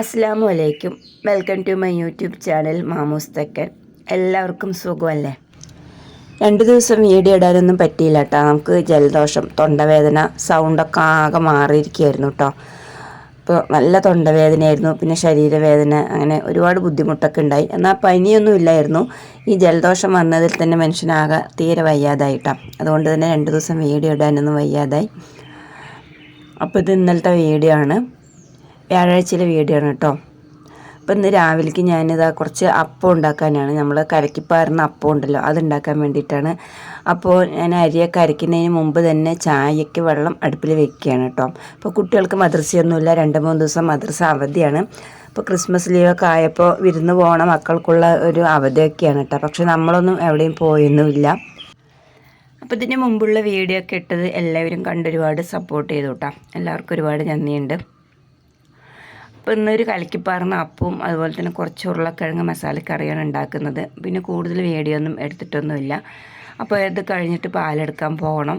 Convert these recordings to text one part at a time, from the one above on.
അസ്സാമു അലൈക്കും welcome to my YouTube channel Mamoos Thekkan. എല്ലാവർക്കും സുഖമല്ലേ? രണ്ട് ദിവസം വീഡിയോ ഇടാനൊന്നും പറ്റിയില്ല കേട്ടോ നമുക്ക് ജലദോഷം തൊണ്ടവേദന സൗണ്ടൊക്കെ ആകെ മാറിയിരിക്കുകയായിരുന്നു കേട്ടോ ഇപ്പോൾ നല്ല തൊണ്ടവേദനയായിരുന്നു പിന്നെ ശരീരവേദന അങ്ങനെ ഒരുപാട് ബുദ്ധിമുട്ടൊക്കെ ഉണ്ടായി. എന്നാൽ പനിയൊന്നും ഇല്ലായിരുന്നു. ഈ ജലദോഷം വന്നതിൽ തന്നെ മനുഷ്യനാകെ തീരെ വയ്യാതായി കേട്ടോ അതുകൊണ്ട് തന്നെ രണ്ട് ദിവസം വീഡിയോ ഇടാനൊന്നും വയ്യാതായി. അപ്പോൾ ഇത് ഇന്നലത്തെ വീഡിയോ ആണ്. വ്യാഴാഴ്ചയിലെ വീഡിയോ ആണ് കേട്ടോ. അപ്പം ഇന്ന് രാവിലേക്ക് ഞാനിതാ കുറച്ച് അപ്പം ഉണ്ടാക്കാനാണ്. നമ്മൾ കരക്കിപ്പാറുന്ന അപ്പം ഉണ്ടല്ലോ അത് ഉണ്ടാക്കാൻ വേണ്ടിയിട്ടാണ്. അപ്പോൾ ഞാൻ അരിയൊക്കെ അരയ്ക്കുന്നതിന് മുമ്പ് തന്നെ ചായയ്ക്ക് വെള്ളം അടുപ്പിൽ വെക്കുകയാണ് കേട്ടോ. അപ്പോൾ കുട്ടികൾക്ക് മദ്രസയൊന്നുമില്ല രണ്ട് മൂന്ന് ദിവസം മദ്രസ അവധിയാണ്. ഇപ്പോൾ ക്രിസ്മസ് ലീവൊക്കെ ആയപ്പോൾ വിരുന്ന് പോകണ മക്കൾക്കുള്ള ഒരു അവധിയൊക്കെയാണ് കേട്ടോ. പക്ഷെ നമ്മളൊന്നും എവിടെയും പോയൊന്നുമില്ല. അപ്പോൾ ഇതിന് മുമ്പുള്ള വീഡിയോ ഒക്കെ ഇട്ടത് എല്ലാവരും കണ്ട് ഒരുപാട് സപ്പോർട്ട് ചെയ്തു കേട്ടോ. എല്ലാവർക്കും ഒരുപാട് നന്ദിയുണ്ട്. അപ്പോൾ ഇന്നൊരു കലക്കിപ്പാറുന്ന അപ്പവും അതുപോലെ തന്നെ കുറച്ച് ഉരുളക്കിഴങ്ങ് മസാലക്കറിയാണ് ഉണ്ടാക്കുന്നത്. പിന്നെ കൂടുതൽ വീഡിയോ ഒന്നും എടുത്തിട്ടൊന്നുമില്ല. അപ്പോൾ ഇത് കഴിഞ്ഞിട്ട് പാലെടുക്കാൻ പോകണം.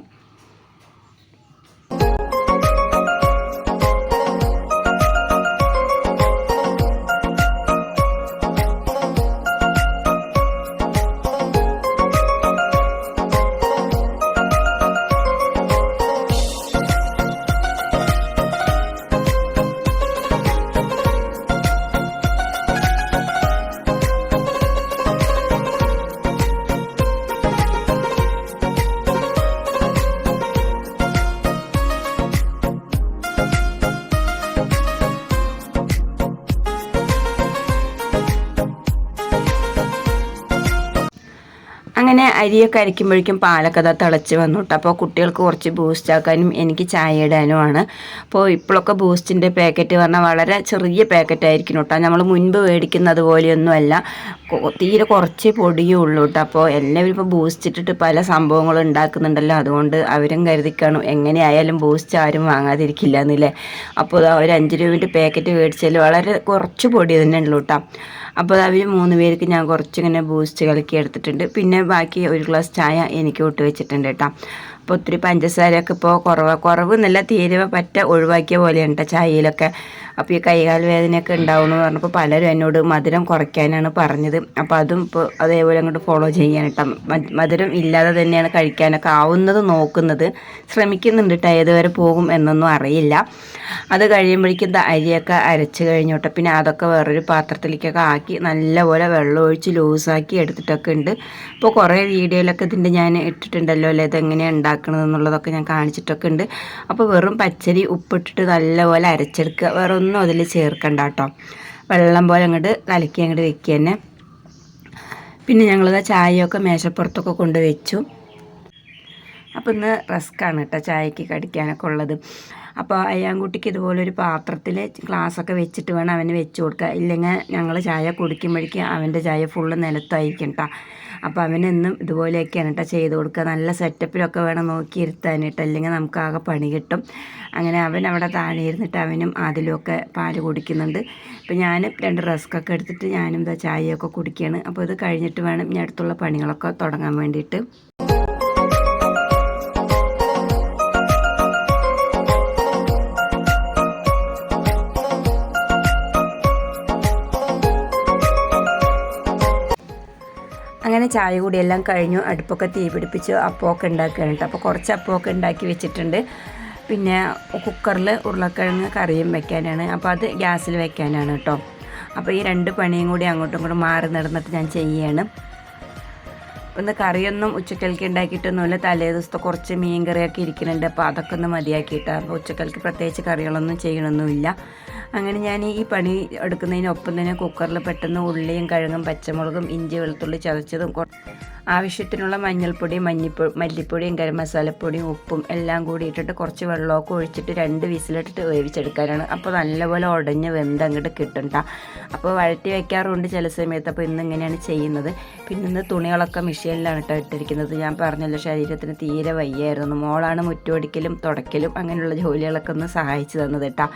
അങ്ങനെ അരിയൊക്കെ അരയ്ക്കുമ്പോഴേക്കും പാലൊക്കെ അതാ തിളച്ച് വന്നു അപ്പോൾ കുട്ടികൾക്ക് കുറച്ച് ബൂസ്റ്റ് ആക്കാനും എനിക്ക് ചായ ഇടാനുമാണ്. അപ്പോൾ ഇപ്പോഴൊക്കെ ബൂസ്റ്റിന്റെ പാക്കറ്റ് പറഞ്ഞാൽ വളരെ ചെറിയ പാക്കറ്റ് ആയിരിക്കും കേട്ടോ. നമ്മൾ മുൻപ് മേടിക്കുന്നത് പോലെയൊന്നുമല്ല. അല്ല തീരെ കുറച്ച് പൊടിയേ ഉള്ളൂ കേട്ടോ. അപ്പോൾ എല്ലാവരും ഇപ്പോൾ ബൂസ്റ്റ് ഇട്ടിട്ട് പല സംഭവങ്ങളും ഉണ്ടാക്കുന്നുണ്ടല്ലോ. അതുകൊണ്ട് അവരും കരുതിക്കാണു എങ്ങനെയായാലും ബൂസ്റ്റ് ആരും വാങ്ങാതിരിക്കില്ല എന്നില്ലേ? അപ്പോൾ ഒരു അഞ്ച് രൂപന്റെ പാക്കറ്റ് മേടിച്ചാൽ വളരെ കുറച്ച് പൊടി തന്നെ ഉള്ളൂ കേട്ടോ. അപ്പോൾ അവർ മൂന്ന് പേർക്ക് ഞാൻ കുറച്ചിങ്ങനെ ബൂസ്റ്റ് കലക്കി എടുത്തിട്ടുണ്ട്. പിന്നെ ബാക്കി ഒരു ഗ്ലാസ് ചായ എനിക്ക് ഇട്ട് വെച്ചിട്ടുണ്ട് കേട്ടോ. അപ്പോൾ ഒത്തിരി പഞ്ചസാരയൊക്കെ ഇപ്പോൾ കുറവ് കുറവ് നല്ല തീരുവ പറ്റ ഒഴിവാക്കിയ പോലെയാണ് കേട്ടോ ചായയിലൊക്കെ. അപ്പോൾ ഈ കൈകാൽ വേദനയൊക്കെ ഉണ്ടാവുമെന്ന് പറഞ്ഞപ്പോൾ പലരും എന്നോട് മധുരം കുറയ്ക്കാനാണ് പറഞ്ഞത്. അപ്പോൾ അതും ഇപ്പോൾ അതേപോലെ അങ്ങോട്ട് ഫോളോ ചെയ്യാൻ മധുരം ഇല്ലാതെ തന്നെയാണ് കഴിക്കാനൊക്കെ ആവുന്നത് നോക്കുന്നത്. ശ്രമിക്കുന്നുണ്ട് കേട്ടോ ഏതുവരെ പോകും എന്നൊന്നും അറിയില്ല. അത് കഴിയുമ്പോഴേക്കും അരിയൊക്കെ അരച്ച് കഴിഞ്ഞോട്ടെ. പിന്നെ അതൊക്കെ വേറൊരു പാത്രത്തിലേക്കൊക്കെ ആക്കി നല്ലപോലെ വെള്ളം ഒഴിച്ച് ലൂസാക്കി എടുത്തിട്ടൊക്കെ ഉണ്ട്. ഇപ്പോൾ കുറേ വീഡിയോയിലൊക്കെ ഇതിന്റെ ഞാൻ ഇട്ടിട്ടുണ്ടല്ലോ അല്ലേ? ഇതെങ്ങനെയാണ് ഉണ്ടാക്കുന്നത് എന്നുള്ളതൊക്കെ ഞാൻ കാണിച്ചിട്ടൊക്കെ ഉണ്ട്. അപ്പോൾ വെറും പച്ചരി ഉപ്പിട്ടിട്ട് നല്ലപോലെ അരച്ചെടുക്കുക. വേറെ ഒന്നും അതിൽ ചേർക്കണ്ട കേട്ടോ വെള്ളം പോലെ അങ്ങോട്ട് കലക്കി അങ്ങോട്ട് വെക്കുക തന്നെ പിന്നെ ഞങ്ങളിത് ചായയൊക്കെ മേശപ്പുറത്തൊക്കെ കൊണ്ട് വെച്ചു. അപ്പോൾ ഇന്ന് റസ്ക്കാണ് കേട്ടോ ചായക്ക് കടിക്കാനൊക്കെ ഉള്ളത്. അപ്പോൾ അയ്യാൻകുട്ടിക്ക് ഇതുപോലെ ഒരു പാത്രത്തിൽ ഗ്ലാസ്സൊക്കെ വെച്ചിട്ട് വേണം അവന് വെച്ച് കൊടുക്കുക ഇല്ലെങ്കിൽ ഞങ്ങൾ ചായ കുടിക്കുമ്പോഴേക്കും അവന്റെ ചായ ഫുള്ള് നിലത്തായിരിക്കും കേട്ടോ അപ്പോൾ അവനെന്നും ഇതുപോലെയൊക്കെയാണ് കേട്ടോ ചെയ്ത് കൊടുക്കുക നല്ല സെറ്റപ്പിലൊക്കെ വേണം നോക്കി ഇരുത്താൻ കേട്ടോ അല്ലെങ്കിൽ നമുക്ക് ആകെ പണി കിട്ടും. അങ്ങനെ അവൻ അവിടെ താഴെ ഇരുന്നിട്ട് അവനും അതിലുമൊക്കെ പാൽ കുടിക്കുന്നുണ്ട്. അപ്പോൾ ഞാൻ രണ്ട് റസ്ക്കൊക്കെ എടുത്തിട്ട് ഞാനും ചായയൊക്കെ കുടിക്കുകയാണ് അപ്പോൾ ഇത് കഴിഞ്ഞിട്ട് വേണം ഇനി അടുത്തുള്ള പണികളൊക്കെ തുടങ്ങാൻ വേണ്ടിയിട്ട്. അങ്ങനെ ചായ കൂടി എല്ലാം കഴിഞ്ഞു. അടുപ്പൊക്കെ തീ പിടിപ്പിച്ച്. അപ്പമൊക്കെ ഉണ്ടാക്കുകയാണ് കേട്ടോ. അപ്പോൾ കുറച്ച് അപ്പമൊക്കെ ഉണ്ടാക്കി വെച്ചിട്ടുണ്ട്. പിന്നെ കുക്കറിൽ ഉരുളക്കിഴങ്ങ് കറിയും വെക്കാനാണ്. അപ്പോൾ അത് ഗ്യാസിൽ വെക്കാനാണ് കേട്ടോ. അപ്പോൾ ഈ രണ്ട് പണിയും കൂടി അങ്ങോട്ടും ഇങ്ങോട്ടും മാറി നടന്നിട്ട് ഞാൻ ചെയ്യുകയാണ് ഒന്ന് കറിയൊന്നും ഉച്ചക്കൽക്ക് ഉണ്ടാക്കിയിട്ടൊന്നുമില്ല. തലേ ദിവസത്തെ കുറച്ച് മീൻ കറിയൊക്കെ ഇരിക്കുന്നുണ്ട്. അപ്പോൾ അതൊക്കെ ഒന്ന് മതിയാക്കിയിട്ട് അപ്പോൾ ഉച്ചക്കൽക്ക് പ്രത്യേകിച്ച് കറികളൊന്നും ചെയ്യണമൊന്നുമില്ല. അങ്ങനെ ഞാൻ ഈ പണി എടുക്കുന്നതിനൊപ്പം തന്നെ കുക്കറിൽ പെട്ടെന്ന് ഉള്ളിയും കഴുകും പച്ചമുളകും ഇഞ്ചി വെളുത്തുള്ളി ചതച്ചതും ആവശ്യത്തിനുള്ള മഞ്ഞൾപ്പൊടിയും മഞ്ഞിപ്പൊടി മല്ലിപ്പൊടിയും ഗരം മസാലപ്പൊടിയും ഉപ്പും എല്ലാം കൂടി ഇട്ടിട്ട് കുറച്ച് വെള്ളമൊക്കെ ഒഴിച്ചിട്ട് രണ്ട് വിസിലിട്ടിട്ട് വേവിച്ചെടുക്കാനാണ്. അപ്പോൾ നല്ലപോലെ ഉടഞ്ഞ് വെന്ത് അങ്ങോട്ട് കിട്ടും അപ്പോൾ വഴറ്റി വെക്കാറുണ്ട് ചില സമയത്ത്. അപ്പോൾ ഇന്ന് ഇങ്ങനെയാണ് ചെയ്യുന്നത്. പിന്നെ ഇന്ന് തുണികളൊക്കെ മെഷീനിലാണ് കേട്ടോ ഇട്ടിരിക്കുന്നത്. ഞാൻ പറഞ്ഞല്ലോ ശരീരത്തിന് തീരെ വയ്യായിരുന്നു. മോളാണ് മുറ്റുപടിക്കലും തുടക്കലും അങ്ങനെയുള്ള ജോലികളൊക്കെ ഒന്ന് സഹായിച്ചു തന്നത് കേട്ടോ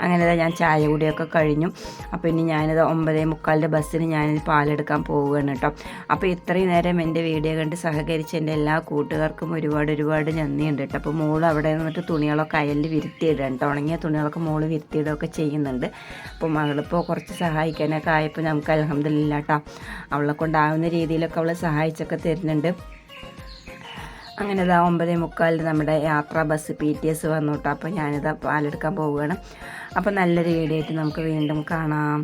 അങ്ങനെ ഞാൻ ചായ കൂടിയൊക്കെ കഴിഞ്ഞു. അപ്പോൾ ഇനി ഞാനിത് ഒമ്പതേ മുക്കാലിന്റെ ബസ്സിന് ഞാനിത് പാലെടുക്കാൻ പോവുകയാണ് കേട്ടോ. അപ്പോൾ ഇത്രയും നേരം എന്റെ വീഡിയോ കണ്ട് സഹകരിച്ച എന്റെ എല്ലാ കൂട്ടുകാർക്കും ഒരുപാട് ഒരുപാട് നന്ദിയുണ്ട് കേട്ടോ. അപ്പോൾ മോൾ അവിടെ നിന്നിട്ട് തുണികളൊക്കെ അയലിൽ വിരുത്തിയിടാൻ കേട്ടോ. ഉണങ്ങിയ തുണികളൊക്കെ മോൾ വിരുത്തിയിടുകയൊക്കെ ചെയ്യുന്നുണ്ട്. അപ്പോൾ മകളിപ്പോൾ കുറച്ച് സഹായിക്കാനൊക്കെ ആയപ്പോൾ നമുക്ക് അലഹമില്ല കേട്ടോ. അവളെ കൊണ്ടാവുന്ന രീതിയിലൊക്കെ അവൾ സഹായിച്ചൊക്കെ തരുന്നുണ്ട്. അങ്ങനെ ഇതാ ഒമ്പതേ മുക്കാലിൽ നമ്മുടെ യാത്രാ ബസ് പി ടി എസ് വന്നു കേട്ടോ. അപ്പോൾ ഞാനിതാ പാലെടുക്കാൻ പോവുകയാണ്. അപ്പോൾ നല്ലൊരു വീഡിയോ ആയിട്ട് നമുക്ക് വീണ്ടും കാണാം.